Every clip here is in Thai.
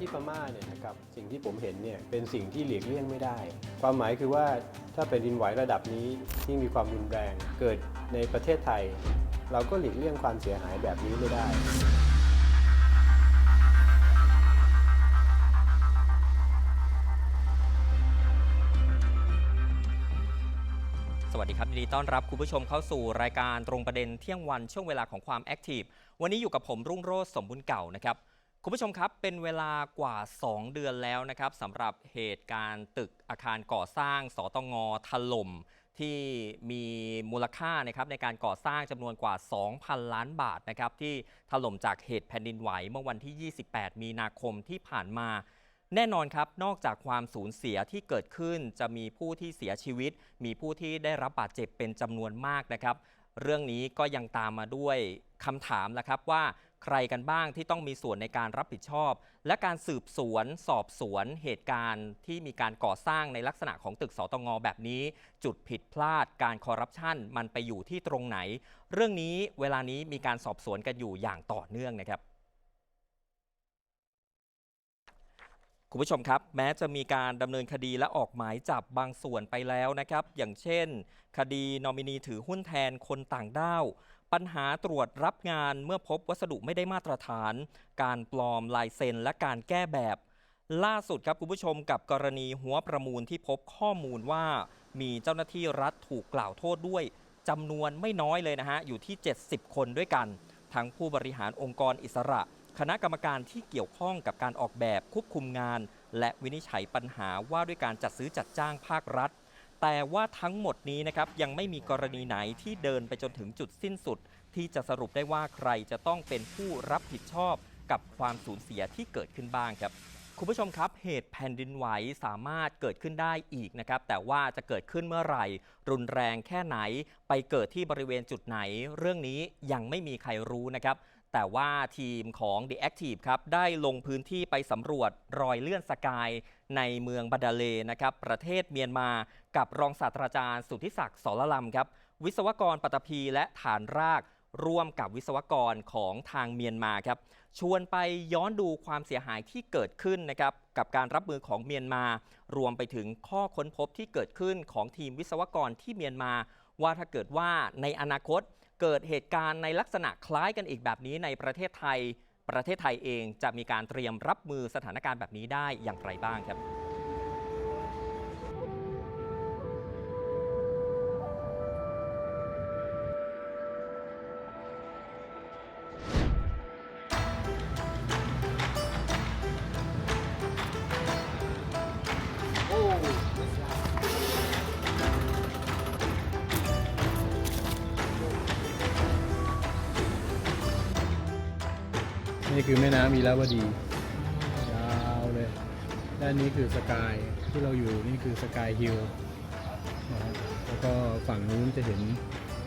ที่พม่าเนี่ยนะครับสิ่งที่ผมเห็นเนี่ยเป็นสิ่งที่หลีกเลี่ยงไม่ได้ ความหมายคือว่าถ้าแผ่นดินไหวระดับนี้ที่มีความรุนแรงเกิดในประเทศไทย เราก็หลีกเลี่ยงความเสียหายแบบนี้ไม่ได้สวัสดีครับยินดีต้อนรับคุณผู้ชมเข้าสู่รายการตรงประเด็นเที่ยงวันช่วงเวลาของความแอคทีฟวันนี้อยู่กับผมรุ่งโรจน์สมบุญเก่านะครับ คุณผู้ชมครับ เป็นเวลากว่า 2 เดือนแล้วนะครับสำหรับเหตุการณ์ตึกอาคารก่อสร้างสตงถล่มที่มีมูลค่านะครับในการก่อสร้างจำนวนกว่า 2,000 ล้านบาทนะครับที่ถล่มจากเหตุแผ่นดินไหวเมื่อวันที่ 28 มีนาคมที่ผ่านมา แน่นอนครับ นอกจากความสูญเสียที่เกิดขึ้น จะมีผู้ที่เสียชีวิต มีผู้ที่ได้รับบาดเจ็บเป็นจำนวนมากนะครับ เรื่องนี้ก็ยังตามมาด้วยคำถามนะครับว่า ใครกันบ้างที่ต้องมีส่วนในการรับผิดชอบ และการสืบสวนสอบสวนเหตุการณ์ที่มีการก่อสร้างในลักษณะของตึกสตงแบบนี้ จุดผิดพลาดการคอร์รัปชันมันไปอยู่ที่ตรงไหน เรื่องนี้เวลานี้มีการสอบสวนกันอยู่อย่างต่อเนื่องนะครับคุณผู้ชมครับ แม้จะมีการดำเนินคดีและออกหมายจับบางส่วนไปแล้วนะครับ อย่างเช่น คดีนอมินีถือหุ้นแทนคนต่างด้าว ปัญหาตรวจรับงานเมื่อพบวัสดุไม่ได้มาตรฐาน การปลอมลายเซ็น และการแก้แบบ ล่าสุดครับคุณผู้ชมกับกรณีหัวประมูลที่พบข้อมูลว่า มีเจ้าหน้าที่รัฐถูกกล่าวโทษด้วยจำนวนไม่น้อยเลยนะฮะ อยู่ที่ 70 คนด้วยกัน ทั้งผู้บริหารองค์กรอิสระ คณะกรรมการที่เกี่ยวข้องกับการออกแบบควบคุมงาน และวินิจฉัยปัญหาว่าด้วยการจัดซื้อจัดจ้างภาครัฐ แต่ว่าทั้งหมดนี้นะครับยังไม่มีกรณีไหนที่เดินไปจนถึงจุดสิ้นสุด ที่จะสรุปได้ว่าใครจะต้องเป็นผู้รับผิดชอบกับความสูญเสียที่เกิดขึ้นบ้างครับคุณผู้ชมครับเหตุแผ่นดินไหวสามารถเกิดขึ้นได้อีกนะครับ แต่ว่าจะเกิดขึ้นเมื่อไหร่ รุนแรงแค่ไหน ไปเกิดที่บริเวณจุดไหน เรื่องนี้ยังไม่มีใครรู้นะครับ แต่ว่าทีมของ The Active ครับได้ลงพื้นที่ไปสำรวจรอยเลื่อนสกายในเมืองบาดาเลนะครับประเทศเมียนมากับรองศาสตราจารย์สุทธิศักดิ์สรลำครับ วิศวกรปัตภีและฐานรากร่วมกับวิศวกรของทางเมียนมาครับชวนไปย้อนดูความเสียหายที่เกิดขึ้นนะครับกับการรับมือของเมียนมา รวมไปถึงข้อค้นพบที่เกิดขึ้นของทีมวิศวกรที่เมียนมา ว่าถ้าเกิดว่าในอนาคต เกิดเหตุการณ์ในลักษณะคล้ายกันอีกแบบนี้ในประเทศไทย ประเทศไทยเองจะมีการเตรียมรับมือสถานการณ์แบบนี้ได้อย่างไรบ้างครับ วดียาวเลยด้านนี้คือสกายที่เราอยู่นี่คือสกายฮิลนะครับแล้วก็ฝั่งนู้นจะเห็น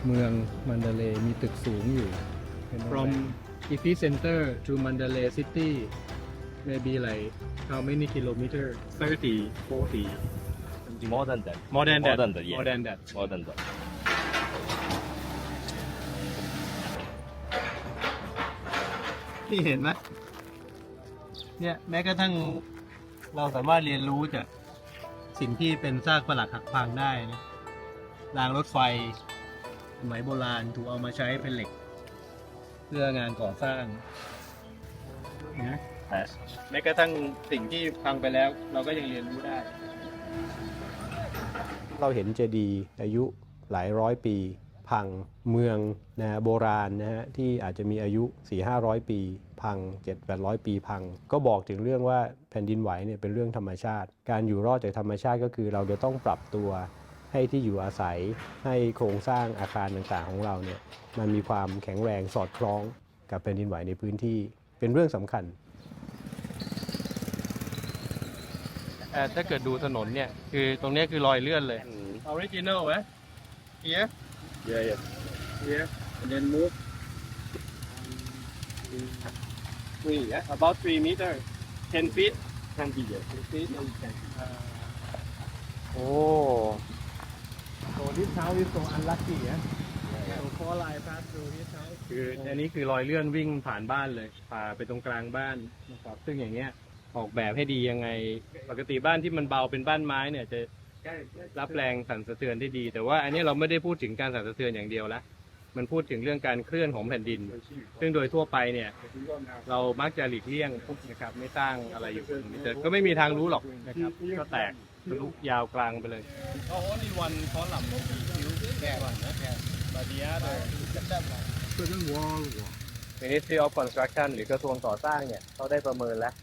เมืองมันดาเลย์มีตึกสูงอยู่ from epicenter to Mandalay city maybe like how many kilometer 30, 40. More than that. more than that More than that, yeah. more than that More than that. ที่เห็นไหม เนี่ยแม้กระทั่งเราสามารถเรียนรู้จากสิ่งที่เป็นซากปรักหักพังได้นะรางรถไฟสมัยโบราณถูกเอามาใช้เป็นเหล็ก เพื่องานก่อสร้างนะแม้กระทั่งสิ่งที่พังไปแล้ว เราก็ยังเรียนรู้ได้ เราเห็นเจดีย์อายุหลายร้อยปี พังเมืองนะฮะโบราณนะฮะที่อาจจะมีอายุ 4-500 ปี พัง 7-800 ปีพัง ก็บอกถึงเรื่องว่าแผ่นดินไหวเนี่ยเป็นเรื่องธรรมชาติ การอยู่รอดจากธรรมชาติก็คือเราจะต้องปรับตัวให้ที่อยู่อาศัยให้โครงสร้างอาคารต่างๆ ของเราเนี่ยมันมีความแข็งแรงสอดคล้องกับแผ่นดินไหวในพื้นที่เป็นเรื่องสำคัญเอ่อถ้าเกิดดูถนนเนี่ย คือตรงเนี้ยคือรอยเลื่อนเลย original ไหม here Yeah, yeah. here and then move three yeah about three meter ten feet Can be there. ten feet oh so this house is so unlucky yeah so four line pass through this house คืออันนี้คือรอยเลื่อนวิ่งผ่านบ้านเลยผ่าไปตรงกลางบ้านนะครับ ซึ่งอย่างเงี้ยออกแบบให้ดียังไง ปกติบ้านที่มันเบาเป็นบ้านไม้เนี่ยจะ รับแรงสั่นสะเทือนได้ดี แต่ว่าอันนี้เราไม่ได้พูดถึงการสั่นสะเทือนอย่างเดียวละมันพูดถึงเรื่องการเคลื่อนของแผ่นดิน ซึ่งโดยทั่วไปเนี่ย เรามักจะหลีกเลี่ยงนะครับ ไม่สร้างอะไรอยู่แต่ก็ไม่มีทางรู้หรอกนะครับ ก็แตกทะลุยาวกลางไปเลยอ๋อนี่วันคอลัมน์คิวแก่วันนะบาเดียเลย Ministry of Construction หรือกระทรวงก่อสร้างเนี่ยเขาได้ประเมินแล้ว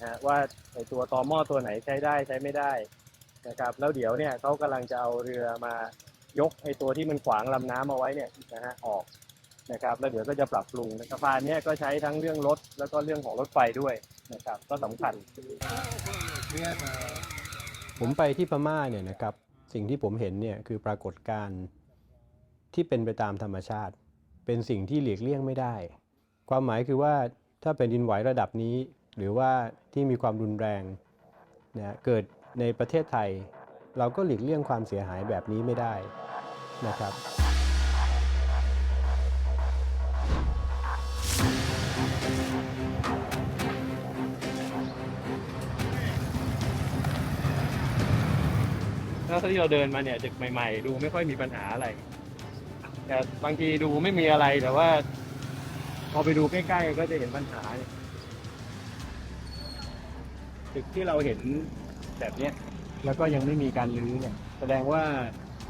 นะฮะว่าไอตัวตอหม้อตัวไหนใช้ได้ใช้ไม่ได้ นะครับแล้วเดี๋ยวเนี่ยเขากำลังจะเอาเรือมายกไอ้ตัวที่มันขวางลำน้ำเอาไว้เนี่ยนะฮะออกนะครับแล้วเดี๋ยวก็จะปรับปรุงสะพานเนี่ยก็ใช้ทั้งเรื่องรถแล้วก็เรื่องของรถไฟด้วยนะครับก็สำคัญ ผมไปที่พม่าเนี่ยนะครับสิ่งที่ผมเห็นเนี่ยคือปรากฏการณ์ที่เป็นไปตามธรรมชาติ เป็นสิ่งที่หลีกเลี่ยงไม่ได้ ความหมายคือว่าถ้าเป็นดินไหวระดับนี้ หรือว่าที่มีความรุนแรงนะเกิด ในประเทศไทย เราก็หลีกเลี่ยงความเสียหายแบบนี้ไม่ได้นะครับถ้าที่เราเดินมาเนี่ยเด็กใหม่ ๆ ดูไม่ค่อยมีปัญหาอะไร แต่บางทีดูไม่มีอะไรแต่ว่า พอไปดูใกล้ๆก็จะเห็นปัญหาเนี่ยตึกที่เราเห็น แบบเนี้ยแล้วก็ยังไม่มีการรื้อเนี่ย แสดงว่า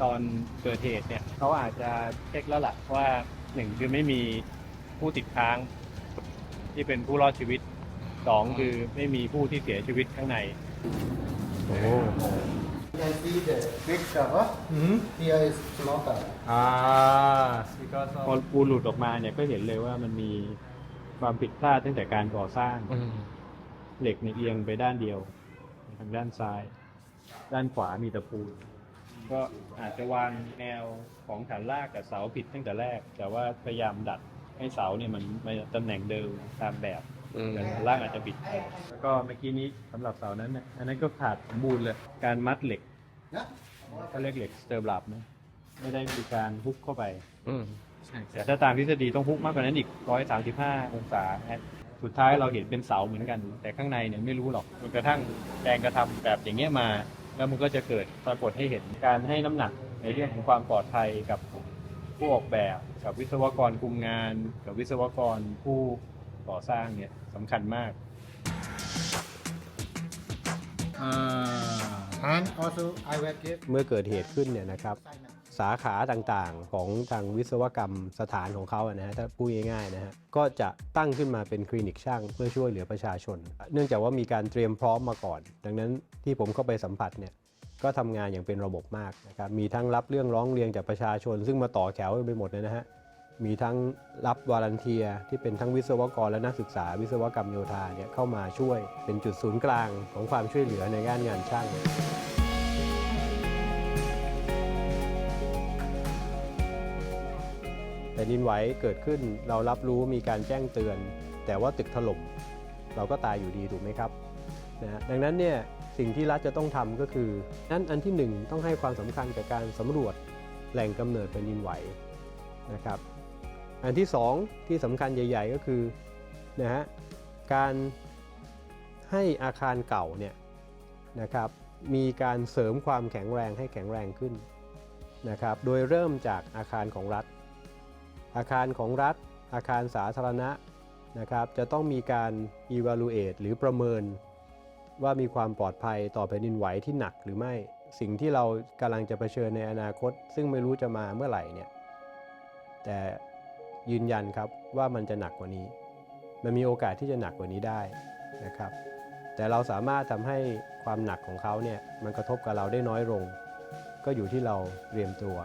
ตอนเกิดเหตุเนี่ยเขาอาจจะเช็คแล้วล่ะว่าหนึ่งคือไม่มีผู้ติดค้าง ที่เป็นผู้รอดชีวิตสองคือไม่มีผู้ที่เสียชีวิตข้างใน โอ้ You can see the big cover. Here is floater. อ่าพอปูหลุดออกมาเนี่ยก็เห็นเลยว่ามันมีความผิดพลาดตั้งแต่การก่อสร้างเหล็กเนี่ยเอียงไปด้านเดียวทางด้านซ้าย ด้านขวามีตะปูก็อาจจะวางแนวของฐานรากกับเสาผิดตั้งแต่แรก แต่ว่าพยายามดัดให้เสาเนี่ยมันมาตำแหน่งเดิมตามแบบแต่ฐานรากอาจจะบิดแล้วก็เมื่อกี้นี้สำหรับเสานั้นเนี่ยอันนั้นก็ขาดสมบูรณ์เลยการมัดเหล็ก Yeah. เขาเรียกเหล็กสเตอร์บลับนะไม่ได้มีการฮุกเข้าไปแต่ถ้าตามทฤษฎีต้องฮุกมากกว่านั้นอีก 135 องศานะ สุดท้ายเราเห็นเป็นเสาเหมือนกัน แต่ข้างในเนี่ยไม่รู้หรอกจนกระทั่งแรงกระทำแบบอย่างเงี้ยมา แล้วมันก็จะเกิดปรากฏให้เห็นการให้น้ำหนักในเรื่องของความปลอดภัยกับผู้ออกแบบกับวิศวกรคุมงาน กับวิศวกรผู้ก่อสร้างเนี่ยสำคัญมาก And also I will give เมื่อเกิดเหตุขึ้นเนี่ยนะครับ sign up. สาขาต่างๆ ของทางวิศวกรรมสถานของเขาอะนะฮะถ้าพูดง่ายๆนะฮะก็จะตั้งขึ้นมาเป็นคลินิกช่างเพื่อช่วยเหลือประชาชน เนื่องจากว่ามีการเตรียมพร้อมมาก่อน ดังนั้นที่ผมเข้าไปสัมผัสเนี่ยก็ทำงานอย่างเป็นระบบมากนะครับมีทั้งรับเรื่องร้องเรียนจากประชาชน ซึ่งมาต่อแถวไปหมดเลยนะฮะมีทั้งรับวาลันเทียที่เป็นทั้งวิศวกรและนักศึกษา วิศวกรรมโยธาเนี่ยเข้ามาช่วยเป็นจุดศูนย์กลางของความช่วยเหลือในด้านงานช่าง ผ่นดินไหวเกิดขึ้นเรารับรู้มีการแจ้งเตือน แต่ว่าตึกถล่มเราก็ตายอยู่ดีถูกไหมครับนะฮะดังนั้นเนี่ยสิ่งที่รัฐจะต้องทำก็คือนั้นอันที่หนึ่งต้องให้ความสำคัญกับการสำรวจแหล่งกำเนิดแผ่นดินไหวนะครับ อันที่สองที่สำคัญใหญ่ ๆ ก็คือนะฮะการให้อาคารเก่าเนี่ยนะครับมีการเสริมความแข็งแรงให้แข็งแรงขึ้นนะครับโดยเริ่มจากอาคารของรัฐ อาคารของรัฐ อาคารสาธารณะนะครับจะต้องมีการ evaluate หรือประเมิน ว่ามีความปลอดภัยต่อแผ่นดินไหวที่หนักหรือไม่ สิ่งที่เรากำลังจะเผชิญในอนาคต ซึ่งไม่รู้จะมาเมื่อไหร่เนี่ยแต่ยืนยันครับว่ามันจะหนักกว่านี้ มันมีโอกาสที่จะหนักกว่านี้ได้นะครับ แต่เราสามารถทำให้ความหนักของเขาเนี่ยมันกระทบกับเราได้น้อยลง ก็อยู่ที่เราเตรียมตัว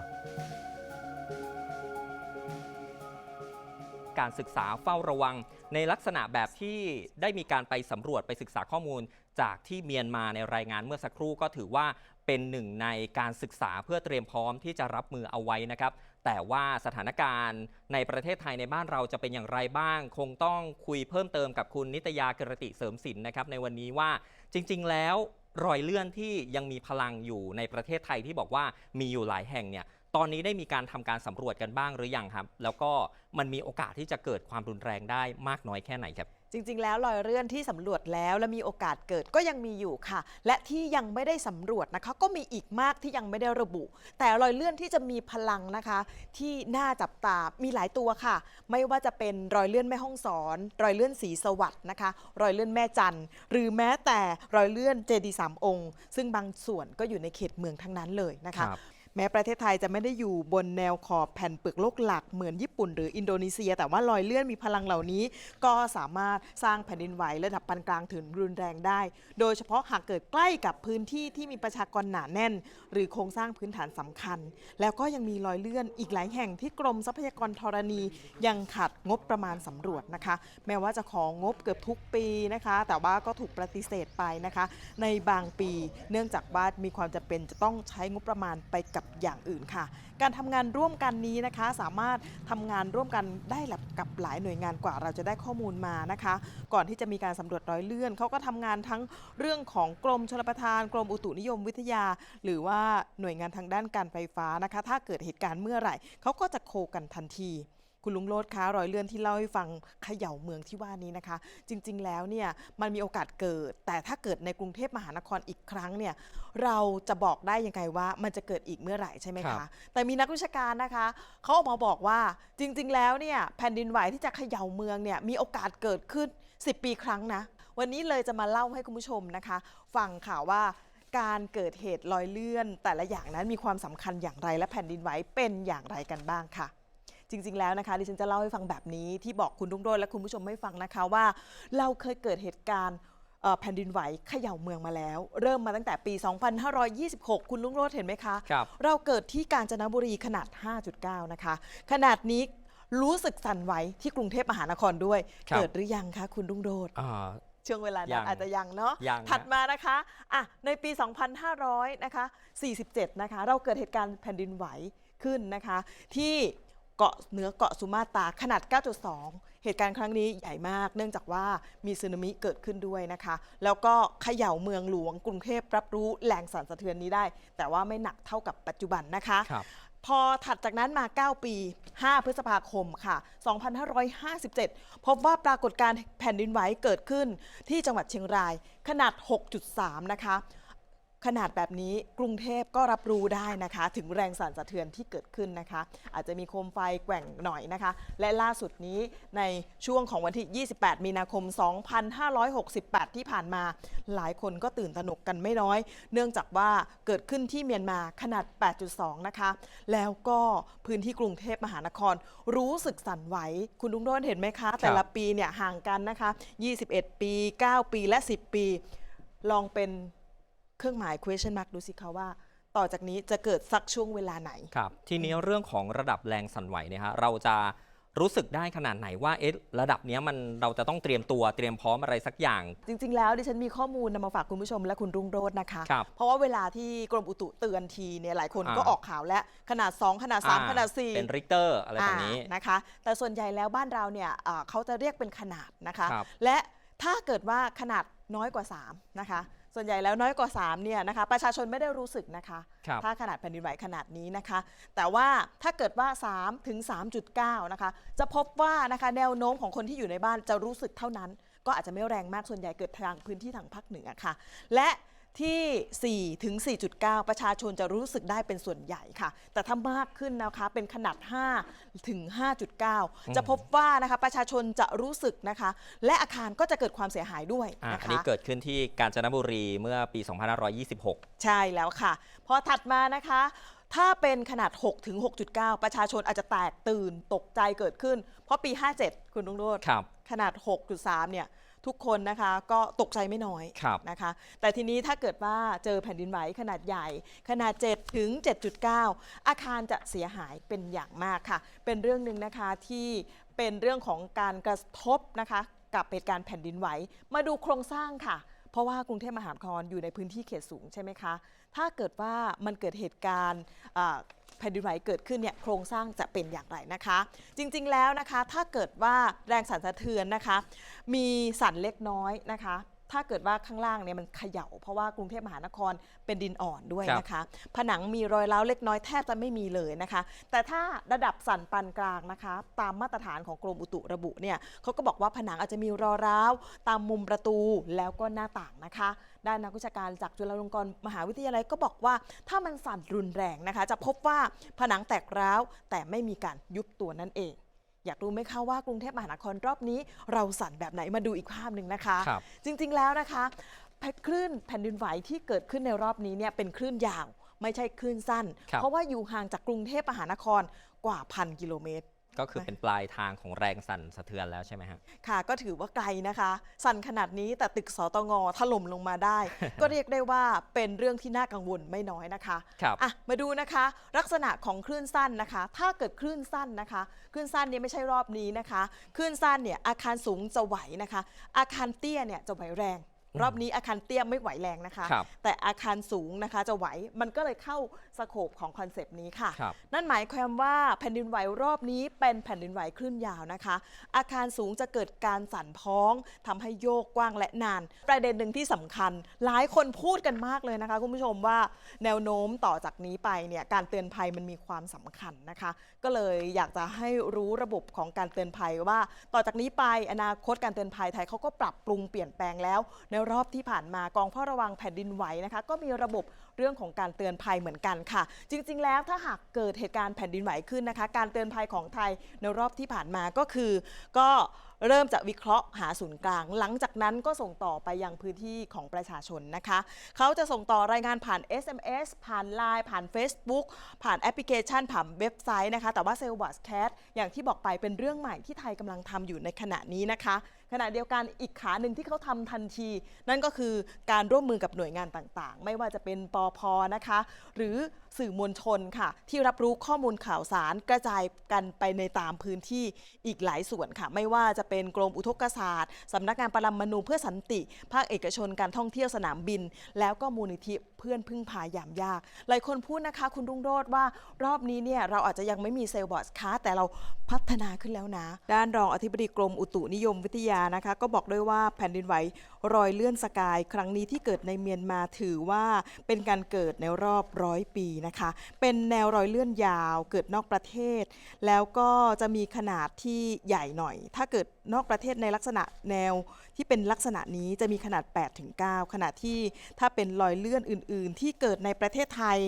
การศึกษาเฝ้าระวัง ในลักษณะแบบที่ได้มีการไปสำรวจไปศึกษาข้อมูล จากที่เมียนมาในรายงานเมื่อสักครู่ก็ถือว่าเป็นหนึ่งในการศึกษาเพื่อเตรียมพร้อมที่จะรับมือเอาไว้นะครับ แต่ว่าสถานการณ์ในประเทศไทยในบ้านเราจะเป็นอย่างไรบ้าง คงต้องคุยเพิ่มเติมกับคุณนิตยากรติเสริมสินนะครับในวันนี้ว่าจริง ๆ แล้วรอยเลื่อนที่ยังมีพลังอยู่ในประเทศไทยที่บอกว่ามีอยู่หลายแห่งเนี่ย ตอนนี้ได้มีการทำการสำรวจกันบ้างหรือยังครับ แล้วก็มันมีโอกาสที่จะเกิดความรุนแรงได้มากน้อยแค่ไหนครับ จริง ๆ แล้วรอยเลื่อนที่สำรวจแล้วและมีโอกาสเกิดก็ยังมีอยู่ค่ะ และที่ยังไม่ได้สำรวจนะคะก็มีอีกมากที่ยังไม่ได้ระบุ แต่รอยเลื่อนที่จะมีพลังนะคะ ที่น่าจับตา มีหลายตัวค่ะ ไม่ว่าจะเป็นรอยเลื่อนแม่ห้องสอน รอยเลื่อนสีสวัสด์นะคะ รอยเลื่อนแม่จันทร์หรือแม้แต่รอยเลื่อนเจดีย์สามองค์ ซึ่งบางส่วนก็อยู่ในเขตเมืองทั้งนั้นเลยนะคะครับ แม้ประเทศไทยจะไม่ได้อยู่บนแนวขอบแผ่นเปลือกโลกหลักเหมือนญี่ปุ่นหรืออินโดนีเซีย แต่ว่ารอยเลื่อนมีพลังเหล่านี้ ก็สามารถสร้างแผ่นดินไหวระดับปานกลางถึงรุนแรงได้ โดยเฉพาะหากเกิดใกล้กับพื้นที่ที่มีประชากรหนาแน่น หรือโครงสร้างพื้นฐานสำคัญ แล้วก็ยังมีรอยเลื่อนอีกหลายแห่งที่กรมทรัพยากรธรณียังขาดงบประมาณสำรวจนะคะ แม้ว่าจะของงบเกือบทุกปีนะคะ แต่ว่าก็ถูกปฏิเสธไปนะคะ ในบางปี เนื่องจากว่ามีความจำเป็นจะต้องใช้งบประมาณไปกับอย่างอื่นค่ะ การทำงานร่วมกันนี้นะคะ สามารถทำงานร่วมกันได้กับหลายหน่วยงานกว่าเราจะได้ข้อมูลมานะคะ ก่อนที่จะมีการสำรวจร้อยเลื่อนเขาก็ทำงานทั้งเรื่องของกรมชลประทาน กรมอุตุนิยมวิทยา หรือว่าหน่วยงานทางด้านการไฟฟ้านะคะ ถ้าเกิดเหตุการณ์เมื่อไหร่เขาก็จะโคกันทันที คุณลุงโลดคะรอยเลื่อนที่เล่าให้ฟังเขย่าเมืองที่ว่านี้นะคะ จริง ๆ แล้วเนี่ยมันมีโอกาสเกิด แต่ถ้าเกิดในกรุงเทพมหานครอีกครั้งเนี่ยเราจะบอกได้ยังไงว่ามันจะเกิดอีกเมื่อไหร่ใช่ไหมครัคะบแต่มีนักวิชาการนะคะเขาออกมาบอกว่าจริง ๆ แล้วเนี่ยแผ่นดินไหวที่จะเขย่าเมืองเนี่ยมีโอกาสเกิดขึ้น 10 ปีครั้งนะ วันนี้เลยจะมาเล่าให้คุณผู้ชมนะคะ ฟังค่ะว่าการเกิดเหตุลอยเลื่อน แต่ละอย่างนั้นมีความสำคัญอย่างไรและแผ่นดินไหวเป็นอย่างไรกันบ้างค่ะ จริง ๆ แล้วนะคะดิฉันจะเล่าให้ฟังแบบนี้ที่บอกคุณรุ่งโรจน์และคุณผู้ชมให้ฟังนะคะว่า เราเคยเกิดเหตุการณ์เอ่อแผ่นดินไหวเขย่าเมืองมาแล้ว เริ่มมาตั้งแต่ปี 2526 คุณรุ่งโรจน์เห็นไหมคะครับเราเกิดที่กาญจนบุรีขนาด 5.9 นะคะ ขนาดนี้รู้สึกสั่นไหวที่กรุงเทพมหานครด้วยครับเกิดหรือยังคะคุณรุ่งโรจน์อ่าช่วงเวลายันั้นงอาจจะยังเนาะยังถัดฮะมานะคะอะในปี 2500นะคะ47 นะคะ เราเกิดเหตุการณ์แผ่นดินไหวขึ้นนะคะ ที่ เกาะเหนือเกาะสุมาตราขนาด 9.2 เหตุการณ์ครั้งนี้ใหญ่มาก เนื่องจากว่ามีสึนามิเกิดขึ้นด้วยนะคะ แล้วก็เขย่าเมืองหลวงกรุงเทพรับรู้แรงสั่นสะเทือนนี้ได้ แต่ว่าไม่หนักเท่ากับปัจจุบันนะคะครับพอถัดจากนั้นมา 9 ปี 5 พฤษภาคมค่ะ 2557 พบว่าปรากฏการณ์แผ่นดินไหวเกิดขึ้นที่จังหวัดเชียงรายขนาด 6.3 นะคะ ขนาดแบบนี้กรุงเทพก็รับรู้ได้นะคะ ถึงแรงสั่นสะเทือนที่เกิดขึ้นนะคะ อาจจะมีโคมไฟแกว่งหน่อยนะคะ และล่าสุดนี้ในช่วงของวันที่ 28 มีนาคม 2568 ที่ผ่านมา หลายคนก็ตื่นตระหนกกันไม่น้อย เนื่องจากว่าเกิดขึ้นที่เมียนมาขนาด 8.2 นะคะ แล้วก็พื้นที่กรุงเทพมหานคร รู้สึกสั่นไหวคุณลุงโดนเห็นไหมคะ แต่ละปีเนี่ยห่างกันนะคะ 21 ปี 9 ปีและ 10 ปี ลองเป็น เครื่องหมาย question mark ดูสิคะว่า ต่อจากนี้จะเกิดสักช่วงเวลาไหน ครับทีนี้เรื่องของระดับแรงสั่นไหวเนี่ยฮะเราจะรู้สึกได้ขนาดไหนว่าเอ๊ะระดับเนี้ยมันเราจะต้องเตรียมตัวเตรียมพร้อมอะไรสักอย่าง จริง ๆ แล้วดิฉันมีข้อมูลนำมาฝากคุณผู้ชมและคุณรุ่งโรจน์นะคะ ครับเพราะว่าเวลาที่กรมอุตุเตือนทีเนี่ยหลายคนอ่าก็ออกข่าวแล้วขนาด 2 ขนาด อ่3 ขนาด 4 เป็นริกเตอร์อะไรแบบนี้ อ่านะคะ แต่ส่วนใหญ่แล้วบ้านเราเนี่ยอ่าเขาจะเรียกเป็นขนาดนะคะ ครับและถ้าเกิดว่าขนาดน้อยกว่า 3 นะคะ ส่วนใหญ่แล้วน้อยกว่า 3 เนี่ยนะคะ ประชาชนไม่ได้รู้สึกนะคะ ครับถ้าขนาดแผ่นดินไหวขนาดนี้นะคะ แต่ว่าถ้าเกิดว่า 3 ถึง 3.9 นะคะ จะพบว่านะคะแนวโน้มของคนที่อยู่ในบ้านจะรู้สึกเท่านั้น ก็อาจจะไม่แรงมากส่วนใหญ่เกิดทางพื้นที่ทางภาคเหนือค่ะ และ ที่4ถึง4.9 ประชาชนจะรู้สึกได้เป็นส่วนใหญ่ค่ะ แต่ถ้ามากขึ้นนะคะเป็นขนาด5ถึง5.9 จะพบว่านะคะประชาชนจะรู้สึกนะคะ และอาคารก็จะเกิดความเสียหายด้วยอ่านะอันคะนี้เกิดขึ้นที่กาญจนบุรีเมื่อปี 2526 ใช่แล้วค่ะ พอถัดมานะคะ ถ้าเป็นขนาด 6 ถึง 6.9 ประชาชนอาจจะแตกตื่นตกใจเกิดขึ้น เพราะปี 57 คุณลุงโรดครับ ขนาด 6.3 เนี่ย ทุกคนนะคะก็ตกใจไม่น้อยครับนะคะ แต่ทีนี้ถ้าเกิดว่าเจอแผ่นดินไหวขนาดใหญ่ ขนาด 7 ถึง 7.9 อาคารจะเสียหายเป็นอย่างมากค่ะ เป็นเรื่องหนึ่งนะคะที่เป็นเรื่องของการกระทบนะคะกับเหตุการณ์แผ่นดินไหว มาดูโครงสร้างค่ะ เพราะว่ากรุงเทพมหานครอยู่ในพื้นที่เขตสูงใช่ไหมคะ ถ้าเกิดว่ามันเกิดเหตุการณ์แผ่นดินไหวเกิดขึ้นเนี่ยโครงสร้างจะเป็นอย่างไรนะคะ จริงๆแล้วนะคะถ้าเกิดว่าแรงสั่นสะเทือนนะคะ มีสั่นเล็กน้อยนะคะ ถ้าเกิดว่าข้างล่างเนี่ยมันเขย่า เพราะว่ากรุงเทพมหานครเป็นดินอ่อนด้วยครับนะคะ ผนังมีรอยร้าวเล็กน้อยแทบจะไม่มีเลยนะคะ แต่ถ้าระดับสั่นปานกลางนะคะ ตามมาตรฐานของกรมอุตุระบุเนี่ยเขาก็บอกว่าผนังอาจจะมีรอยร้าว ตามมุมประตูแล้วก็หน้าต่างนะคะ ด้านนักวิชาการจากจุฬาลงกรณ์มหาวิทยาลัยก็บอกว่าถ้ามันสั่นรุนแรงนะคะ จะพบว่าผนังแตกร้าวแต่ไม่มีการยุบตัวนั่นเอง อยากรู้ไหมคะว่ากรุงเทพมหานครรอบนี้เราสั่นแบบไหนมาดูอีกภาพหนึ่งนะคะ ครับจริงๆแล้วนะคะคลื่นแผ่นดินไหวที่เกิดขึ้นในรอบนี้เนี่ยเป็นคลื่นยาว ไม่ใช่คลื่นสั้น ครับ เพราะว่าอยู่ห่างจากกรุงเทพมหานครกว่าพันกิโลเมตร ก็คือเป็นปลายทางของแรงสั่นสะเทือนแล้วใช่ไหมฮะ ค่ะ ก็ถือว่าไกลนะคะ สั่นขนาดนี้แต่ตึกสตงถล่มลงมาได้ ก็เรียกได้ว่าเป็นเรื่องที่น่ากังวลไม่น้อยนะคะครับอะมาดูนะคะ ลักษณะของคลื่นสั้นนะคะ ถ้าเกิดคลื่นสั้นนะคะคลื่นสั้นเนี่ยไม่ใช่รอบนี้นะคะคลื่นสั้นเนี่ยอาคารสูงจะไหวนะคะ อาคารเตี้ยเนี่ยจะไหวแรงรอบนี้อาคารเตี้ยไม่ไหวแรงนะคะครับแต่อาคารสูงนะคะจะไหวมันก็เลยเข้า สโคปของคอนเซปต์นี้ค่ะ ครับ นั่นหมายความว่าแผ่นดินไหวรอบนี้เป็นแผ่นดินไหวคลื่นยาวนะคะ อาคารสูงจะเกิดการสั่นพ้องทำให้โยกกว้างและนาน ประเด็นหนึ่งที่สำคัญ หลายคนพูดกันมากเลยนะคะ คุณผู้ชมว่าแนวโน้มต่อจากนี้ไปเนี่ยการเตือนภัยมันมีความสำคัญนะคะ ก็เลยอยากจะให้รู้ระบบของการเตือนภัยว่า ต่อจากนี้ไปอนาคตการเตือนภัยไทยเขาก็ปรับปรุงเปลี่ยนแปลงแล้ว ในรอบที่ผ่านมากองเฝ้าระวังแผ่นดินไหวนะคะ ก็มีระบบ เรื่องของการเตือนภัยเหมือนกันค่ะ จริง ๆ แล้วถ้าหากเกิดเหตุการณ์แผ่นดินไหวขึ้นนะคะ การเตือนภัยของไทยในรอบที่ผ่านมาก็คือ ก็เริ่มจะวิเคราะห์หาศูนย์กลาง หลังจากนั้นก็ส่งต่อไปยังพื้นที่ของประชาชนนะคะ เขาจะส่งต่อรายงานผ่าน SMS ผ่าน Line ผ่าน Facebook ผ่านแอปพลิเคชันผ่านเว็บไซต์นะคะ แต่ว่า s a l e b o t c a t อย่างที่บอกไปเป็นเรื่องใหม่ที่ไทยกำลังทำอยู่ในขณะนี้นะคะ ขณะเดียวกันอีกขาหนึ่งที่เขาทำทันที นั่นก็คือการร่วมมือกับหน่วยงานต่างๆ ไม่ว่าจะเป็นปอพนะคะ หรือสื่อมวลชนค่ะ ที่รับรู้ข้อมูลข่าวสารกระจายกันไปในตามพื้นที่อีกหลายส่วนค่ะ ไม่ว่าจะเป็นกรมอุทกศาสตร์สำนักงานปรมาณูเพื่อสันติ ภาคเอกชนการท่องเที่ยวสนามบิน แล้วก็มูลนิธิเพื่อนพึ่งพายามยาก หลายคนพูดนะคะ คุณรุ่งโรจน์ว่ารอบนี้เนี่ยเราอาจจะยังไม่มีเซลล์บอร์ดค้าแต่เราพัฒนาขึ้นแล้วนะ ด้านรองอธิบดีกรมอุตุนิยมวิทยานะคะก็บอกด้วยว่าแผ่นดินไหวรอยเลื่อนสกายครั้งนี้ที่เกิดในเมียนมาถือว่าเป็นการเกิดในรอบร้อยปีนะคะ เป็นแนวรอยเลื่อนยาวเกิดนอกประเทศ แล้วก็จะมีขนาดที่ใหญ่หน่อย ถ้าเกิดนอกประเทศในลักษณะแนวที่เป็นลักษณะนี้จะมีขนาด 8-9ขณะที่ถ้าเป็นรอยเลื่อนอื่น ๆ ที่เกิดในประเทศไทย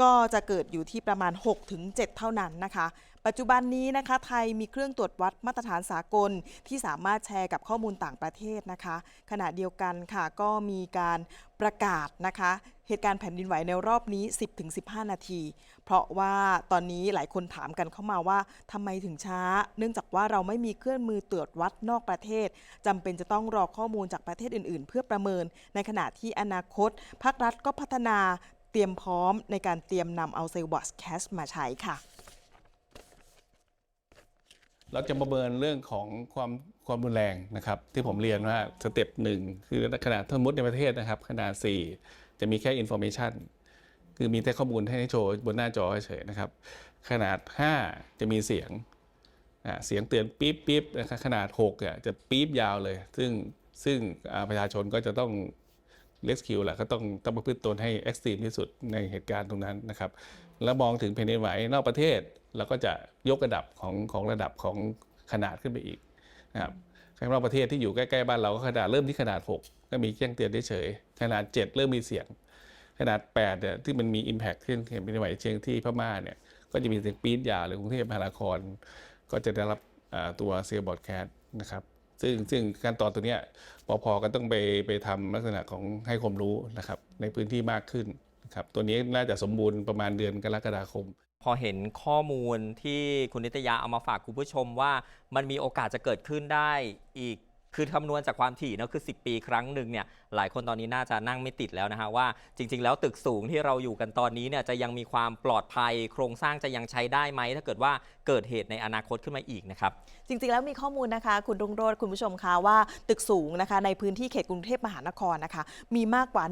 ก็จะเกิดอยู่ที่ประมาณ 6-7 เท่านั้นนะคะ ปัจจุบันนี้นะคะไทยมีเครื่องตรวจวัดมาตรฐานสากลที่สามารถแชร์กับข้อมูลต่างประเทศนะคะ ขณะเดียวกันค่ะก็มีการประกาศนะคะ เหตุการณ์แผ่นดินไหวในรอบนี้ 10-15 นาที เพราะว่าตอนนี้หลายคนถามกันเข้ามาว่าทำไมถึงช้า เนื่องจากว่าเราไม่มีเครื่องมือตรวจวัดนอกประเทศจำเป็นจะต้องรอข้อมูลจากประเทศอื่น ๆ เพื่อประเมิน ในขณะที่อนาคตภาครัฐก็พัฒนาเตรียมพร้อมในการเตรียมนำเอาเซลบอสแคสมาใช้ค่ะ เราจะประเมินเรื่องของความความรุนแรงนะครับที่ผมเรียนว่าสเต็ปหนึ่งคือขนาดสมมติในประเทศนะครับขนาด 4 จะมีแค่ information คือมีแต่ข้อมูลให้โชว์บนหน้าจอเฉยนะครับ ขนาด 5 จะมีเสียงเสียงเตือนปี๊บปี๊บนะครับขนาด6อะจะปี๊บยาวเลย ซึ่งซึ่งประชาชนก็จะต้อง rescue แหละก็ต้องต้องประพฤติตนให้ extreme ที่สุดในเหตุการณ์ตรงนั้นนะครับ แล้วมองถึงแผ่นดินไหวนอกประเทศ เราก็จะยกระดับของของระดับของขนาดขึ้นไปอีกนะครับข้างนอกประเทศที่อยู่ใกล้ๆบ้านเราก็ขนาดเริ่มที่ขนาด 6 ก็มีแจ้งเตือนเฉยขนาด 7 เริ่มมีเสียง ขนาด8เนี่ยที่มันมี Impact ขึ้นแผ่นดินไหวเชียงที่พม่าเนี่ยก็จะมีเสียงปี๊ดยาหรือกรุงเทพมหานคร ก็จะได้รับตัวเซลบอร์ดแคสนะครับซึ่งซึ่งขั้นตอนตัวเนี้ยปพก็ต้องไปไปทำลักษณะของให้ความรู้นะครับในพื้นที่มากขึ้นนะครับตัวนี้น่าจะสมบูรณ์ประมาณเดือนกรกฎาคม พอเห็นข้อมูลที่คุณนิตยาเอามาฝากคุณผู้ชมว่า มันมีโอกาสจะเกิดขึ้นได้อีกคือคำนวณจากความถี่เนอะคือ 10 ปีครั้งหนึ่งเนี่ยหลายคนตอนนี้น่าจะนั่งไม่ติดแล้วนะฮะว่าจริง ๆ แล้วตึกสูงที่เราอยู่กันตอนนี้เนี่ยจะยังมีความปลอดภัย โครงสร้างจะยังใช้ได้ไหมถ้าเกิดว่าเกิดเหตุในอนาคตขึ้นมาอีกนะครับ จริง ๆ แล้วมีข้อมูลนะคะ คุณรุ่งโรจน์คุณผู้ชมคะว่าตึกสูงนะคะในพื้นที่เขตกรุงเทพมหานครนะคะ มีมากกว่า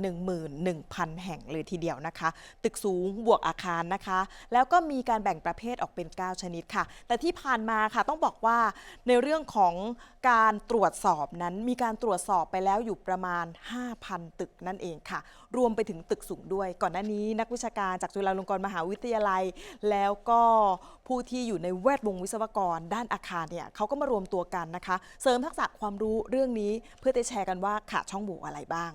11,000 แห่งเลยทีเดียวนะคะ ตึกสูงบวกอาคารนะคะ แล้วก็มีการแบ่งประเภทออกเป็น 9 ชนิดค่ะ แต่ที่ผ่านมาค่ะต้องบอกว่าในเรื่องของการตรวจสอบนั้นมีการตรวจสอบไปแล้วอยู่ประมาณ5,000 ตึกนั่นเองค่ะ รวมไปถึงตึกสูงด้วย ก่อนหน้านี้นักวิชาการจากจุฬาลงกรณ์มหาวิทยาลัย แล้วก็ผู้ที่อยู่ในแวดวงวิศวกรด้านอาคารเนี่ยเขาก็มารวมตัวกันนะคะ เสริมทักษะความรู้เรื่องนี้เพื่อจะแชร์กันว่าขาดช่องโหว่อะไรบ้าง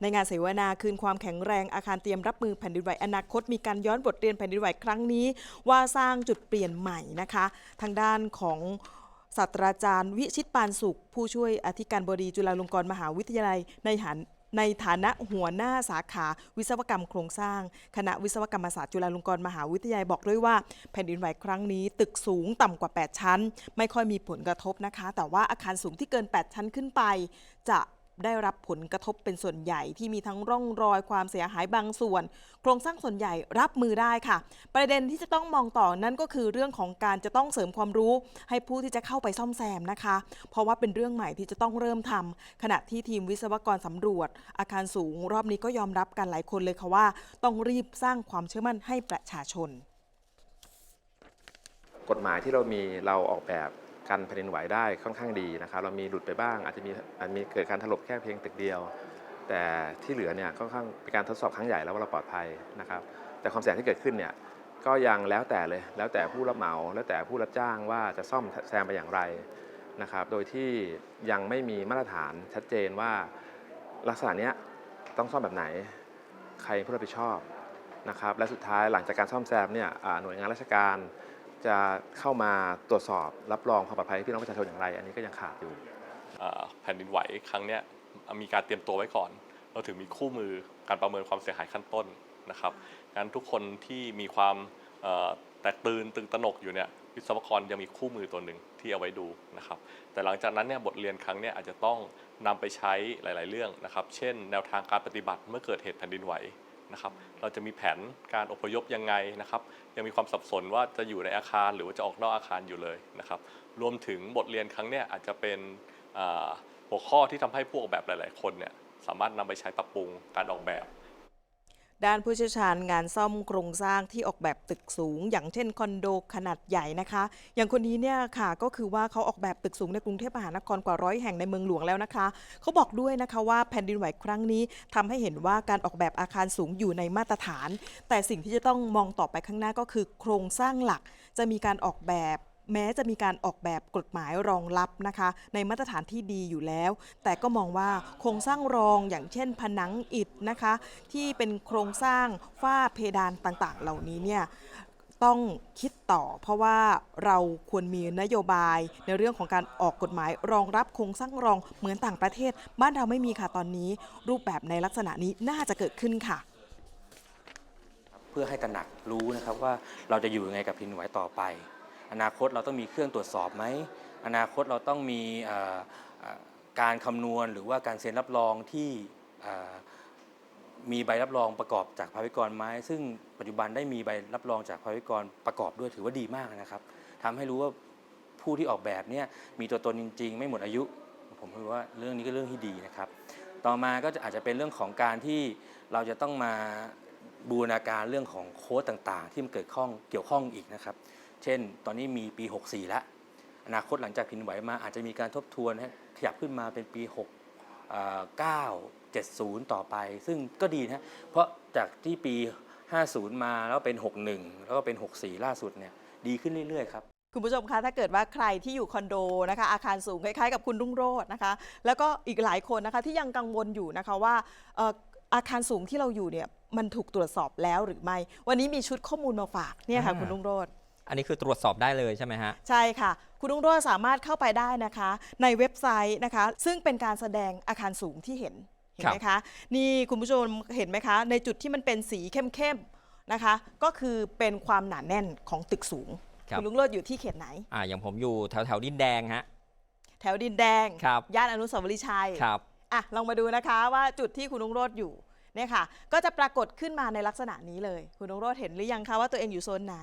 ในงานเสวนาคืนความแข็งแรงอาคารเตรียมรับมือแผ่นดินไหวอนาคต มีการย้อนบทเรียนแผ่นดินไหวครั้งนี้ ว่าสร้างจุดเปลี่ยนใหม่นะคะ ทางด้านของ ศาสตราจารย์ วิชิตปานสุข ผู้ช่วยอธิการบดีจุฬาลงกรณ์มหาวิทยาลัยในฐานในฐานะหัวหน้าสาขาวิศวกรรมโครงสร้าง คณะวิศวกรรมศาสตร์จุฬาลงกรณ์มหาวิทยาลัยบอกด้วยว่า แผ่นดินไหวครั้งนี้ตึกสูงต่ำกว่า 8 ชั้น ไม่ค่อยมีผลกระทบนะคะ แต่ว่าอาคารสูงที่เกิน 8 ชั้นขึ้นไป จะ ได้รับผลกระทบเป็นส่วนใหญ่ที่มีทั้งร่องรอยความเสียหายบางส่วน โครงสร้างส่วนใหญ่รับมือได้ค่ะ ประเด็นที่จะต้องมองต่อนั่นก็คือเรื่องของการจะต้องเสริมความรู้ ให้ผู้ที่จะเข้าไปซ่อมแซมนะคะ เพราะว่าเป็นเรื่องใหม่ที่จะต้องเริ่มทำขณะที่ทีมวิศวกรสำรวจ อาคารสูงรอบนี้ก็ยอมรับกันหลายคนเลยค่ะว่า ต้องรีบสร้างความเชื่อมั่นให้ประชาชน กฎหมายที่เรามีเราออกแบบ กันแผ่นดินไหวได้ค่อนข้างดีนะครับ เรามีหลุดไปบ้าง อาจจะมีอาจมีเกิดการถล่มแค่เพียงตึกเดียว แต่ที่เหลือเนี่ยค่อนข้างเป็นการทดสอบครั้งใหญ่แล้วว่าเราปลอดภัยนะครับ แต่ความเสียหายที่เกิดขึ้นเนี่ยก็ยังแล้วแต่เลยแล้วแต่ผู้รับเหมาแล้วแต่ผู้รับจ้างว่าจะซ่อมแซมไปอย่างไรนะครับ โดยที่ยังไม่มีมาตรฐานชัดเจนว่าลักษณะเนี้ยต้องซ่อมแบบไหน ใครผู้รับผิดชอบนะครับ และสุดท้ายหลังจากการซ่อมแซมเนี่ยหน่วยงานราชการ จะเข้ามาตรวจสอบรับรองความปลอดภัยให้พี่น้องประชาชนอย่างไร อันนี้ก็ยังขาดอยู่แผ่นดินไหวครั้งเนี้ยมีการเตรียมตัวไว้ก่อน เราถึงมีคู่มือการประเมินความเสียหายขั้นต้นนะครับงั้นทุกคนที่มีความแตกตื่นตึงตระหนกอยู่เนี่ยวิศวกรยังมีคู่มือตัวหนึ่งที่เอาไว้ดูนะครับ แต่หลังจากนั้นเนี่ยบทเรียนครั้งเนี้ยอาจจะต้องนำไปใช้หลาย ๆ เรื่องนะครับ เช่น แนวทางการปฏิบัติเมื่อเกิดเหตุแผ่นดินไหว นะครับเราจะมีแผนการอพยพยังไงนะครับ ยังมีความสับสนว่าจะอยู่ในอาคารหรือว่าจะออกนอกอาคารอยู่เลยนะครับ รวมถึงบทเรียนครั้งเนี้ยอาจจะเป็นหัวข้อที่ทำให้ผู้ออกแบบหลาย ๆ คนเนี่ยสามารถนำไปใช้ปรับปรุงการออกแบบ ด้านผู้เชี่ยวชาญงานซ่อมโครงสร้างที่ออกแบบตึกสูง อย่างเช่นคอนโดขนาดใหญ่นะคะ อย่างคนนี้เนี่ยค่ะก็คือว่าเขาออกแบบตึกสูงในกรุงเทพมหานครกว่าร้อยแห่งในเมืองหลวงแล้วนะคะ เขาบอกด้วยนะคะว่าแผ่นดินไหวครั้งนี้ทำให้เห็นว่าการออกแบบอาคารสูงอยู่ในมาตรฐาน แต่สิ่งที่จะต้องมองต่อไปข้างหน้าก็คือ โครงสร้างหลักจะมีการออกแบบ แม้จะมีการออกแบบกฎหมายรองรับนะคะ ในมาตรฐานที่ดีอยู่แล้ว แต่ก็มองว่าโครงสร้างรองอย่างเช่น ผนังอิฐนะคะ ที่เป็นโครงสร้างฝ้าเพดานต่างๆ เหล่านี้เนี่ยต้องคิดต่อ เพราะว่าเราควรมีนโยบายในเรื่องของการออกกฎหมายรองรับโครงสร้างรองเหมือนต่างประเทศ บ้านเราไม่มีค่ะตอนนี้ รูปแบบในลักษณะนี้น่าจะเกิดขึ้นค่ะ เพื่อให้ตระหนักรู้นะครับว่าเราจะอยู่ยังไงกับแผ่นดินไหวต่อไป อนาคตเราต้องมีเครื่องตรวจสอบไหม อนาคตเราต้องมีการคำนวณหรือว่าการเซ็นรับรองที่มีใบรับรองประกอบจากภาวิกรไหมซึ่งปัจจุบันได้มีใบรับรองจากภาวิกรประกอบด้วยถือว่าดีมากนะครับทำให้รู้ว่าผู้ที่ออกแบบเนี่ยมีตัวตนจริง ๆ ไม่หมดอายุ ผมคิดว่าเรื่องนี้ก็เรื่องที่ดีนะครับ ต่อมาก็จะอาจจะเป็นเรื่องของการที่เราจะต้องมาบูรณาการเรื่องของโค้ดต่างๆ ที่มันเกิดข้องเกี่ยวข้องอีกนะครับ เช่น ตอนนี้มีปี 64 แล้ว อนาคตหลังจากแผ่นดินไหวมาอาจจะมีการทบทวนให้ขยับขึ้นมาเป็นปี6เอ่อ9 70 ต่อไป ซึ่งก็ดีนะ เพราะจากที่ปี 50 มาแล้วเป็น 61 แล้วก็เป็น 64 ล่าสุดเนี่ยดีขึ้นเรื่อยๆครับคุณผู้ชมคะถ้าเกิดว่าใครที่อยู่คอนโดนะคะอาคารสูงคล้ายๆกับคุณรุ่งโรจน์นะคะ แล้วก็อีกหลายคนนะคะที่ยังกังวลอยู่นะคะว่าเอ่ออาคารสูงที่เราอยู่เนี่ยมันถูกตรวจสอบแล้วหรือไม่ วันนี้มีชุดข้อมูลมาฝากเนี่ยค่ะอ่าคุณรุ่งโรจน์ อันนี้คือตรวจสอบได้เลยใช่ไหมฮะ ใช่ค่ะ คุณรุ่งโรจน์สามารถเข้าไปได้นะคะ ในเว็บไซต์นะคะ ซึ่งเป็นการแสดงอาคารสูงที่เห็นเห็นไหมคะ นี่คุณผู้ชมเห็นไหมคะ ในจุดที่มันเป็นสีเข้มๆนะคะ ก็คือเป็นความหนาแน่นของตึกสูงครับณลุงโรจน์อยู่ที่เขตไหน อ่าอย่างผมอยู่แถวแถวๆดินแดงฮะ แถวดินแดงครับ ย่านอนุสาวรีย์ชัย ครับ อะลองมาดูนะคะว่าจุดที่คุณนุงโรธอยู่เนี่ยค่ะ ก็จะปรากฏขึ้นมาในลักษณะนี้เลย คุณนุงโรธเห็นหรือยังคะว่าตัวเองอยู่โซนไหน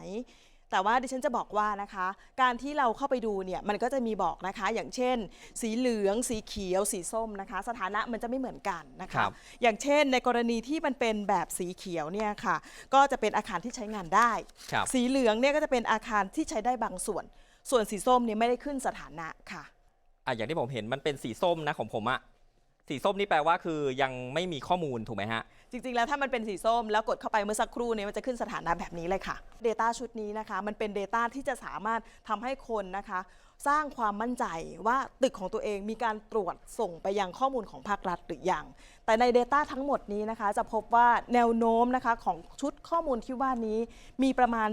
แต่ว่าดิฉันจะบอกว่านะคะ การที่เราเข้าไปดูเนี่ยมันก็จะมีบอกนะคะ อย่างเช่น สีเหลือง สีเขียว สีส้มนะคะ สถานะมันจะไม่เหมือนกันนะครัคะบอย่างเช่น ในกรณีที่มันเป็นแบบสีเขียวเนี่ยค่ะ ก็จะเป็นอาคารที่ใช้งานได้ครับสีเหลืองเนี่ยก็จะเป็นอาคารที่ใช้ได้บางส่วน ส่วนสีส้มเนี่ยไม่ได้ขึ้นสถานะค่ะอะอย่างที่ผมเห็นมันเป็นสีส้มนะของผมอะ สีส้มนี่แปลว่าคือยังไม่มีข้อมูลถูกไหมฮะ จริง ๆ แล้วถ้ามันเป็นสีส้ม แล้วกดเข้าไปเมื่อสักครู่นี้มันจะขึ้นสถานะแบบนี้เลยค่ะ Data ชุดนี้นะคะ มันเป็น Data ที่จะสามารถทำให้คนนะคะ สร้างความมั่นใจว่าตึกของตัวเองมีการตรวจส่งไปยังข้อมูลของภาครัฐหรือยัง แต่ใน Data ทั้งหมดนี้นะคะ จะพบว่าแนวโน้มนะคะของชุดข้อมูลที่ว่านี้มีประมาณ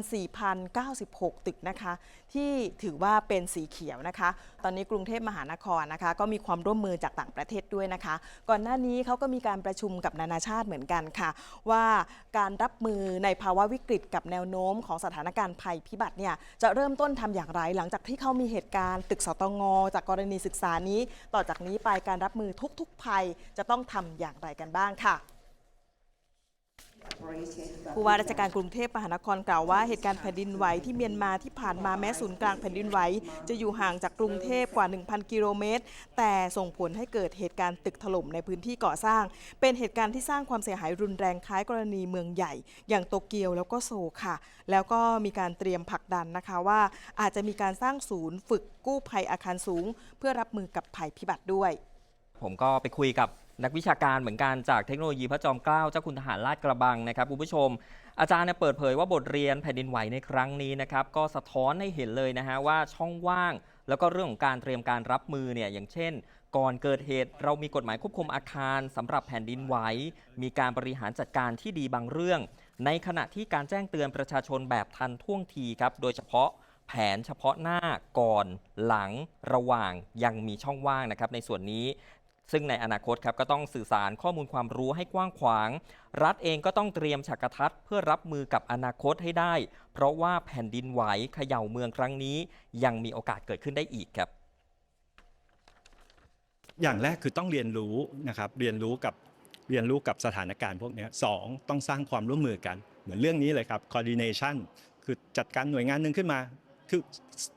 4,096 ตึกนะคะ ที่ถือว่าเป็นสีเขียวนะคะ ตอนนี้กรุงเทพมหานครนะคะ ก็มีความร่วมมือจากต่างประเทศด้วยนะคะ ก่อนหน้านี้เขาก็มีการประชุมกับนานาชาติเหมือนกันค่ะ ว่าการรับมือในภาวะวิกฤตกับแนวโน้มของสถานการณ์ภัยพิบัติเนี่ยจะเริ่มต้นทำอย่างไรหลังจากที่เขามีเหตุการณ์การตึกสตงจากกรณีศึกษานี้ ต่อจากนี้ไปการรับมือทุกๆภัยจะต้องทำอย่างไรกันบ้างค่ะ ผู้ว่าราชการกรุงเทพมหานครกล่าวว่าเหตุการณ์แผ่นดินไหวที่เมียนมาที่ผ่านมาแม้ศูนย์กลางแผ่นดินไหวจะอยู่ห่างจากกรุงเทพกว่า 1,000 กิโลเมตร แต่ส่งผลให้เกิดเหตุการณ์ตึกถล่มในพื้นที่ก่อสร้าง เป็นเหตุการณ์ที่สร้างความเสียหายรุนแรงคล้ายกรณีเมืองใหญ่ อย่างโตเกียวแล้วก็โซค่ะ แล้วก็มีการเตรียมผลักดันนะคะว่า อาจจะมีการสร้างศูนย์ ฝึกกู้ภัยอาคารสูง เพื่อรับมือกับภัยพิบัติด้วย ผมก็ไปคุยกับ นักวิชาการเหมือนกันจากเทคโนโลยีพระจอมเกล้าเจ้าคุณทหารลาดกระบังนะครับคุณผู้ชม อาจารย์เนี่ยเปิดเผยว่าบทเรียนแผ่นดินไหวในครั้งนี้นะครับก็สะท้อนให้เห็นเลยนะฮะว่าช่องว่าง แล้วก็เรื่องของการเตรียมการรับมือเนี่ยอย่างเช่น ก่อนเกิดเหตุเรามีกฎหมายควบคุมอาคารสำหรับแผ่นดินไหว มีการบริหารจัดการที่ดีบางเรื่อง ในขณะที่การแจ้งเตือนประชาชนแบบทันท่วงทีครับโดยเฉพาะแผนเฉพาะหน้าก่อนหลังระหว่างยังมีช่องว่างนะครับในส่วนนี้ ซึ่งในอนาคตครับก็ต้องสื่อสารข้อมูลความรู้ให้กว้างขวาง รัฐเองก็ต้องเตรียมฉากทัศน์เพื่อรับมือกับอนาคตให้ได้ เพราะว่าแผ่นดินไหวเขย่าเมืองครั้งนี้ ยังมีโอกาสเกิดขึ้นได้อีกครับ อย่างแรกคือต้องเรียนรู้นะครับเรียนรู้กับเรียนรู้กับสถานการณ์พวกนี้สองต้องสร้างความร่วมมือกัน เหมือนเรื่องนี้เลยครับ coordination คือจัดการหน่วยงานหนึ่งขึ้นมาคือ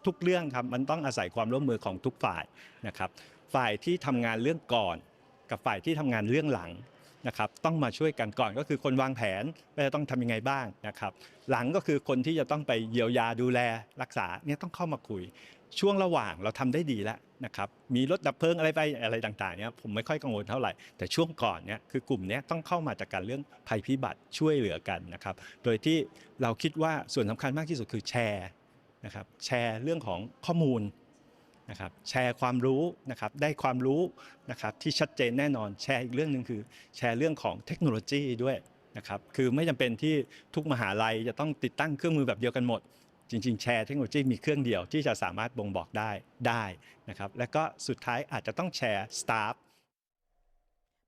ทุกเรื่องครับมันต้องอาศัยความร่วมมือของทุกฝ่ายนะครับ ฝ่ายที่ทำงานเรื่องก่อน กับฝ่ายที่ทำงานเรื่องหลังนะครับต้องมาช่วยกันก่อนก็คือคนวางแผนว่าจะต้องทำยังไงบ้างนะครับหลังก็คือคนที่จะต้องไปเยียวยาดูแลรักษาเนี่ยต้องเข้ามาคุย ช่วงระหว่างเราทำได้ดีแล้วนะครับมีรถดับเพลิงอะไรไปอะไรต่างๆเนี่ยผมไม่ค่อยกังวลเท่าไหร่ แต่ช่วงก่อนเนี่ยคือกลุ่มนี้ต้องเข้ามาจากการเรื่องภัยพิบัติช่วยเหลือกันนะครับโดยที่เราคิดว่าส่วนสำคัญมากที่สุดคือแชร์นะครับแชร์เรื่องของข้อมูล นะครับแชร์ความรู้นะครับได้ความรู้นะครับที่ชัดเจนแน่นอนแชร์อีกเรื่องหนึ่งคือแชร์เรื่องของเทคโนโลยีด้วยนะครับคือไม่จำเป็นที่ทุกมหาลัยจะต้องติดตั้งเครื่องมือแบบเดียวกันหมด จริง ๆ แชร์เทคโนโลยีมีเครื่องเดียวที่จะสามารถบ่งบอกได้ได้นะครับและก็สุดท้ายอาจจะต้องแชร์สตาฟ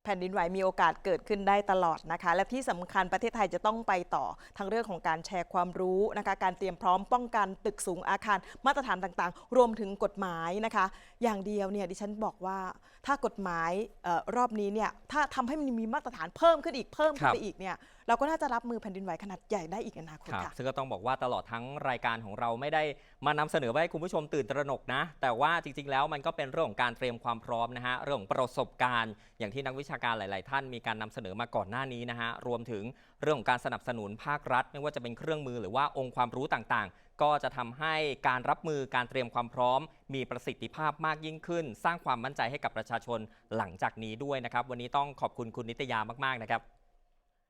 แผ่นดินไหวมีโอกาสเกิดขึ้นได้ตลอดนะคะ และที่สำคัญประเทศไทยจะต้องไปต่อทั้งเรื่องของการแชร์ความรู้นะคะการเตรียมพร้อมป้องกันตึกสูงอาคารมาตรฐานต่างๆ รวมถึงกฎหมายนะคะ อย่างเดียวเนี่ยดิฉันบอกว่าถ้ากฎหมายออรอบนี้เนี่ยถ้าทำให้มันมีมาตรฐานเพิ่มขึ้นอีกเพิ่มขึ้นไปอีกเนี่ย เราก็น่าจะรับมือแผ่นดินไหวขนาดใหญ่ได้อีกนอนาคตครับค่ะ ซึ่งก็ต้องบอกว่าตลอดทั้งรายการของเราไม่ได้มานำเสนอไว้ให้คุณผู้ชมตื่นตระหนกนะ แต่ว่าจริงๆ แล้วมันก็เป็นเรื่องของการเตรียมความพร้อมนะฮะ เรื่องของประสบการณ์ อย่างที่นักวิชาการหลาย ๆ ท่านมีการนำเสนอมาก่อนหน้านี้นะฮะ รวมถึงเรื่องของการสนับสนุนภาครัฐ ไม่ว่าจะเป็นเครื่องมือหรือว่าองค์ความรู้ต่าง ๆ ก็จะทำให้การรับมือการเตรียมความพร้อม มีประสิทธิภาพมากยิ่งขึ้น สร้างความมั่นใจให้กับประชาชนหลังจากนี้ด้วยนะครับ วันนี้ต้องขอบคุณคุณนิตยามาก ๆ นะครับ